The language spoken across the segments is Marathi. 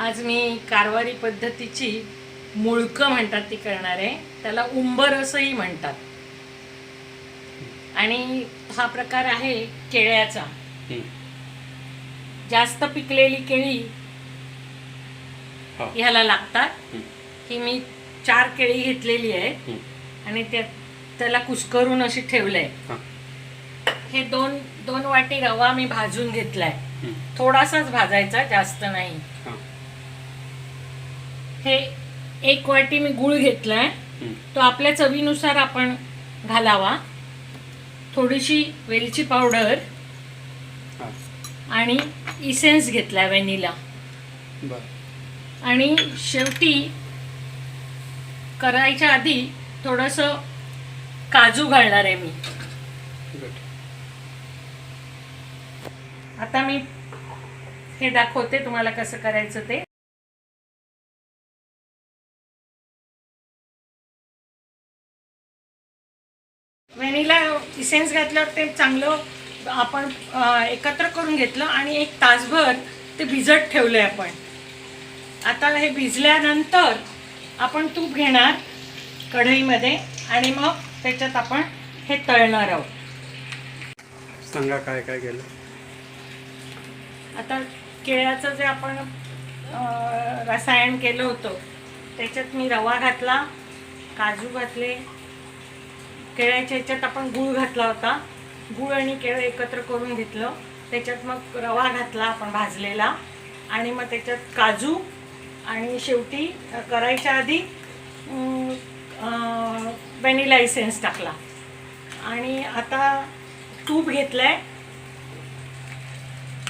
आज मी कारवारी पद्धतीची मुळकं म्हणतात ती करणार आहे त्याला उंबर असंही म्हणतात आणि हा प्रकार आहे केळ्याचा हं. जास्त पिकलेली केळी. ह्याला लागतात हं. ही मी चार केळी घेतलेली आहेत हं. आणि त्या त्याला कुस्करून अशी ठेवलंय हा. दोन दोन वाटी रवा मी भाजून घेतलाय. थोडासाच भाजायचा जास्त नाही हा. एक वाटी मी गुळ घेतलाय. तो आपल्या चवीनुसार आपण घालावा थोडीशी वेलची पावडर. आणि इसेन्स घेतलाय व्हॅनिला बरं आणि शेवटी करायच्या आधी थोडंसं काजू घालणार आहे मी आता मी हे दाखवते तुम्हाला कसं करायचं ते व्हॅनिला इसेन्स घातल्यावर ते चांगलं आपण एकत्र करून घेतलं आणि एक तासभर ते भिजत ठेवलंय आपण. आता हे भिजल्यानंतर आपण तूप घेणार कढईमध्ये आणि मग त्याच्यात आपण हे तळणार आहोत. सांगा काय काय केलं? आता केळ्याचं जे आपण रसायन केलं होतं त्याच्यात मी रवा घातला काजू घातले केळ्याच्या ह्याच्यात आपण गूळ घातला होता. गूळ आणि केळं एकत्र करून घेतलं. त्याच्यात मग रवा घातला आपण भाजलेला. आणि मग त्याच्यात काजू आणि शेवटी करायच्या आधी व्हॅनिला इसेन्स टाकला. आणि आता तूप घेतलंय.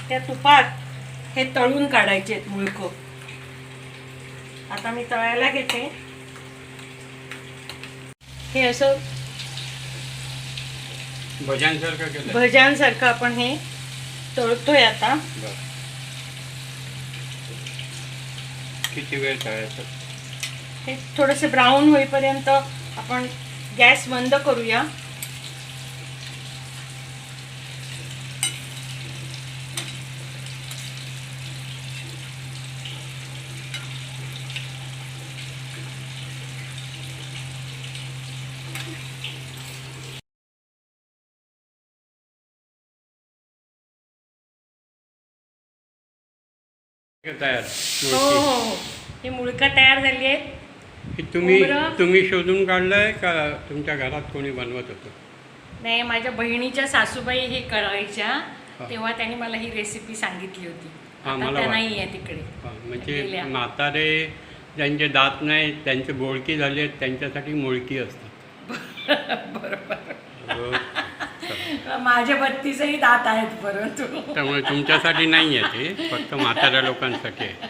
त्या तुपात हे तळून काढायचे आहेत मुळकं. आता मी तळायला घेते. हे असं भज्यांसारखं आपण हे तळतोय आता. किती वेळ तळायचं? हे थोडेसे ब्राऊन होईपर्यंत आपण गॅस बंद करूया. तयार. हो हो हो. ही मुळकं तयार झाली आहेत. ही तुम्ही. तुम्ही शोधून काढलंय का तुमच्या घरात कोणी बनवत होतं? नाही माझ्या बहिणीच्या सासूबाई हे करायच्या. तेव्हा त्यांनी मला ही रेसिपी सांगितली होती. हा, आता मला त्या वाट- नाही आहे तिकडे. हा, म्हणजे. म्हातारे ज्यांचे दात नाही त्यांचे बोळकी झाले आहेत त्यांच्यासाठी मुळकी असतात. हो. माझ्या बत्तीसही दात आहेत परंतु. त्यामुळे तुमच्यासाठी नाही आहे ते फक्त म्हाताऱ्या लोकांसाठी आहे.